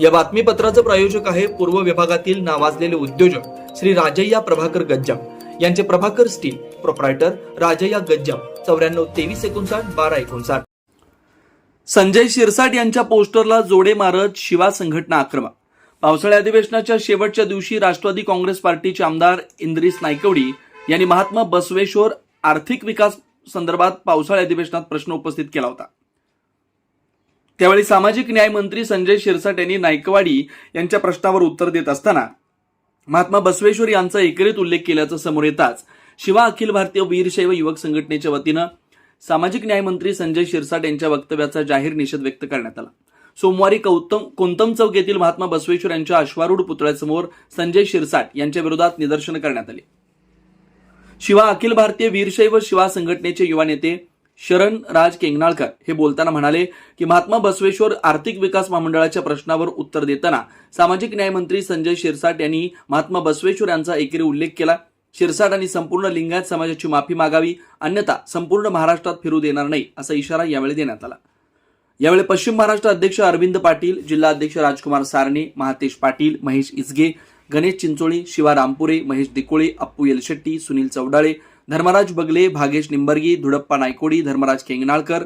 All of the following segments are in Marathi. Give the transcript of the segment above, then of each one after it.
या बातमीपत्राचं प्रायोजक आहे पूर्व विभागातील नावाजलेले उद्योजक श्री राजय्या प्रभाकर गज्जाम. यांचे प्रभाकर स्टील प्रोप्रायटर राजय्या गज्जाम. चौऱ्याण्णव तेवीस एकोणसाठ बारा एकोणसाठ. संजय शिरसाट यांच्या पोस्टरला जोडे मारत शिवा संघटना आक्रमक. पावसाळी अधिवेशनाच्या शेवटच्या दिवशी राष्ट्रवादी काँग्रेस पार्टीचे आमदार इंद्रिस नायकवडी यांनी महात्मा बसवेश्वर आर्थिक विकास संदर्भात पावसाळी अधिवेशनात प्रश्न उपस्थित केला होता. त्यावेळी सामाजिक न्याय मंत्री संजय शिरसाट यांनी नायकवाडी यांच्या प्रश्नावर उत्तर देत असताना महात्मा बसवेश्वर यांचा एकरीत उल्लेख केल्याचं समोर येताच शिवा अखिल भारतीय वीरशैव युवक संघटनेच्या वतीनं सामाजिक न्याय मंत्री संजय शिरसाट यांच्या वक्तव्याचा जाहीर निषेध व्यक्त करण्यात आला. सोमवारी कौतम कोंतम चौक येथील महात्मा बसवेश्वर यांच्या अश्वारूढ पुतळ्यासमोर संजय शिरसाट यांच्या विरोधात निदर्शनं करण्यात आली. शिवा अखिल भारतीय वीरशैव शिवा संघटनेचे युवा नेते शरण राज केंगनाळकर हे बोलताना म्हणाले की महात्मा बसवेश्वर आर्थिक विकास महामंडळाच्या प्रश्नावर उत्तर देताना सामाजिक न्याय मंत्री संजय शिरसाट यांनी महात्मा बसवेश्वर यांचा एकेरी उल्लेख केला. शिरसाट आणि संपूर्ण लिंगायत समाजाची माफी मागावी अन्यथा संपूर्ण महाराष्ट्रात फिरू देणार नाही असा इशारा यावेळी देण्यात आला. यावेळी पश्चिम महाराष्ट्र अध्यक्ष अरविंद पाटील जिल्हा अध्यक्ष राजकुमार सारणे महातेश पाटील महेश इसगे गणेश चिंचोळी शिवा रामपुरे महेश दिकोळे अप्पू येलशेट्टी सुनील चौडाळे धर्मराज बगले भागेश निंबर्गी धुडप्पा नायकोडी धर्मराज केंगणाळकर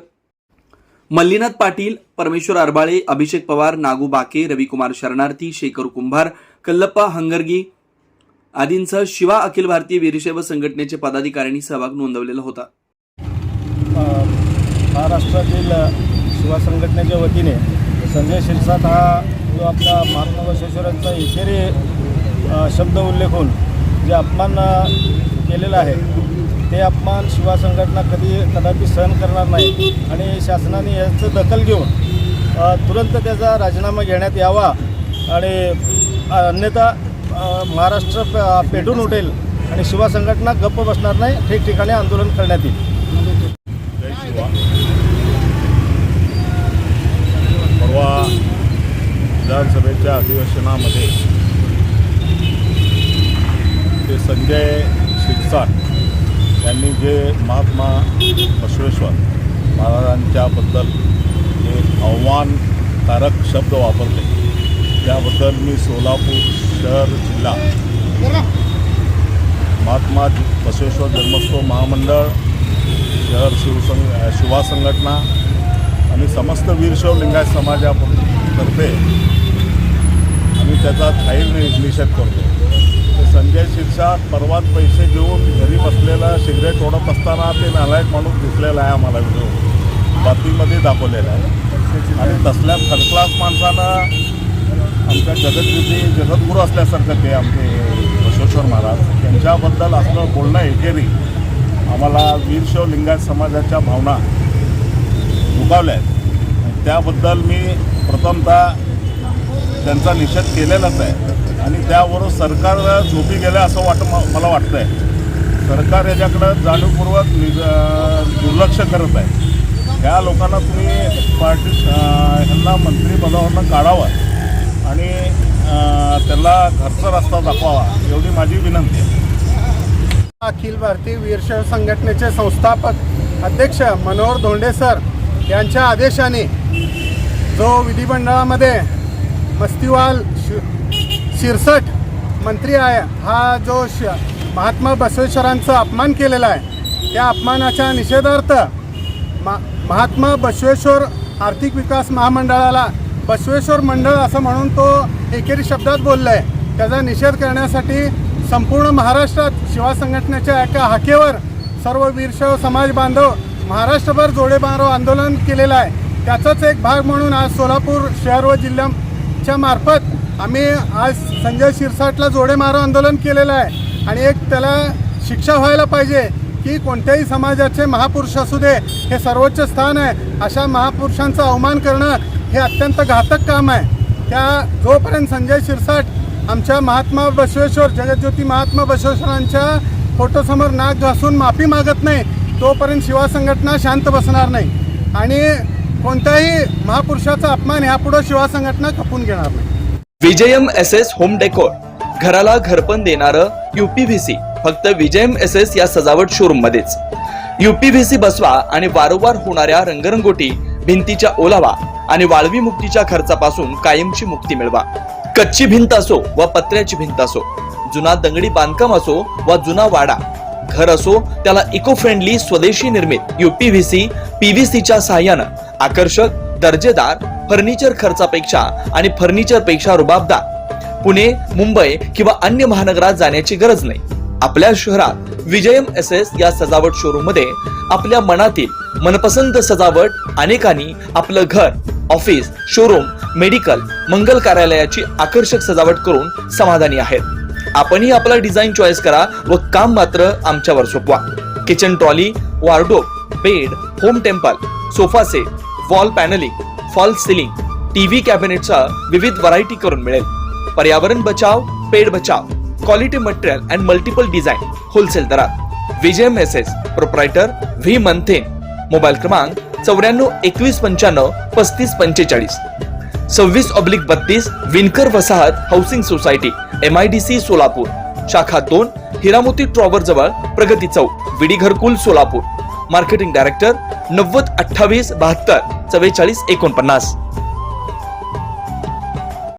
मल्लीनाथ पाटील परमेश्वर अरबाळे अभिषेक पवार नागू बाके रविकुमार शरणार्थी शेखर कुंभार कल्लप्पा हंगरगी आदींसह शिवा अखिल भारतीय वीरशैव संघटनेचे पदाधिकाऱ्यांनी सहभाग नोंदवलेला होता. महाराष्ट्रातील शिवा संघटनेच्या वतीने संजय शिरसाट हा जो आपला महात्मा बसवेश्वरांचा एकेरी शब्द शब्द उल्लेखून जे अपमान केलेलं आहे. ते अपमान शिवा संघटना कधी कदापि सहन करणार नाही आणि शासनाने याचं दखल घेऊन तुरंत त्याचा राजीनामा घेण्यात यावा आणि अन्यथा महाराष्ट्र पेटून उठेल आणि शिवा संघटना गप्प बसणार नाही ठिकठिकाणी आंदोलन करण्यात येईल. परवा विधानसभेच्या अधिवेशनामध्ये शिरसाट त्यांनी जे महात्मा बसवेश्वर महाराजांच्याबद्दल जे आव्हानकारक शब्द वापरले त्याबद्दल मी सोलापूर शहर जिल्हा महात्मा बसवेश्वर जन्मोत्सव महामंडळ शहर शिवसंग शिवा संघटना आणि समस्त वीरशैव लिंगायत समाजातर्फे आम्ही त्याचा थाईल निषेध करतो. संजय शिरसाट परवात पैसे घेऊन घरी बसलेला सिगरेट ओढत असताना ते नालायक माणूस दिसलेला आहे आम्हाला व्हिडिओ बातमीमध्ये दाखवलेला आहे. आणि तसल्या थर्ड क्लास माणसानं आमच्या जगतविधी जगद्गुरू असल्यासारखं ते आमचे बसवेश्वर महाराज त्यांच्याबद्दल असलं बोलणं एकेरी आम्हाला वीरशैव लिंगायत समाजाच्या भावना दुखावल्या आहेत. त्याबद्दल मी प्रथमतः त्यांचा निषेध केलेलाच आहे. आणि त्यावरून सरकार झोपी गेलं असं वाट मला वाटतं आहे सरकार याच्याकडं जाणीवपूर्वक दुर्लक्ष करत आहे. ह्या लोकांना तुम्ही पार्टी ह्यांना मंत्रिपदावरनं काढावं आणि त्याला त्यांना घरचा रस्ता दाखवावा एवढी माझी विनंती आहे. अखिल भारतीय वीरशैव संघटनेचे संस्थापक अध्यक्ष मनोहर धोंडे सर यांच्या आदेशाने जो विधिमंडळामध्ये मस्तीवाल शि शिरसट मंत्री आहे. हा जो श महात्मा बसवेश्वरांचा अपमान केलेला आहे त्या अपमानाच्या निषेधार्थ मा महात्मा बसवेश्वर आर्थिक विकास महामंडळाला बसवेश्वर मंडळ असं म्हणून तो एकेरी शब्दात बोलला आहे त्याचा निषेध करण्यासाठी संपूर्ण महाराष्ट्रात शिवा संघटनेच्या एका हाकेवर सर्व वीरशैव समाज बांधव महाराष्ट्रभर जोडेबारो आंदोलन केलेलं आहे. त्याचाच एक भाग म्हणून आज सोलापूर शहर व जिल्ह्याच्या मार्फत आम्ही आज संजय शिरसाटला जोडेमारो आंदोलन केलेलं आहे आणि एक त्याला शिक्षा व्हायला पाहिजे की कोणत्याही समाजाचे महापुरुष असू दे हे सर्वोच्च स्थान आहे. अशा महापुरुषांचा अवमान करणं हे अत्यंत घातक काम आहे. त्या जोपर्यंत संजय शिरसाट आमच्या महात्मा बसवेश्वर जगज्योती महात्मा बसवेश्वरांच्या फोटोसमोर नाक घासून माफी मागत नाही तोपर्यंत शिवा संघटना शांत बसणार नाही. आणि कोणत्याही महापुरुषाचा अपमान ह्यापुढं शिवा संघटना खपून घेणार नाही. Vijayam S S home decor. घराला घरपण देणारं युपीव्हीसी फक्त विजयम एस एस या सजावट शोरूम मध्येच युपीव्हीसी बसवा आणि वारंवार होणाऱ्या रंगरंगोटी भिंतीच्या ओलावा आणि वाळवी मुक्तीच्या खर्चापासून कायमची मुक्ती मिळवा. कच्ची भिंत असो व पत्र्याची भिंत असो जुना दंगडी बांधकाम असो वा जुना वाडा घर असो त्याला इको फ्रेंडली स्वदेशी निर्मित युपीव्हीसी पीव्हीसीच्या सहाय्यानं आकर्षक दर्जेदार फर्निचर खर्चापेक्षा आणि फर्निचरपेक्षा रुबाबदार. पुणे मुंबई किंवा अन्य महानगरात जाण्याची गरज नाही. आपल्या शहरात विजयम एस एस या सजावट शोरूममध्ये आपल्या मनातील मनपसंत सजावट अनेकांनी आपलं घर ऑफिस शोरूम मेडिकल मंगल कार्यालयाची आकर्षक सजावट करून समाधानी आहेत. आपणही आपला डिझाईन चॉईस करा व काम मात्र आमच्यावर सोपवा. Kitchen trolley wardrobe bed home temple sofa set wall panelling false ceiling TV कॅबिनेटचा विविध व्हरायटी करून मिळेल. पर्यावरण बचाव पेड बचाव quality material and multiple design wholesale दरात. विजय मेसेज प्रोप्रायटर व्ही मंथेन मोबाईल क्रमांक चौऱ्याण्णव एकवीस पंच्याण्णव पस्तीस पंचेचाळीस. सव्वीस ऑब्लिक बत्तीस विनकर वसाहत housing society M I D C Solapur. शाखा दोन हिरामोती ट्रॉवर जवळ प्रगती चौक विडी घरकुल सोलापूर. मार्केटिंग डायरेक्टर नव्वद अठ्ठावीस बहात्तर चव्वेचाळीस एकोणपन्नास.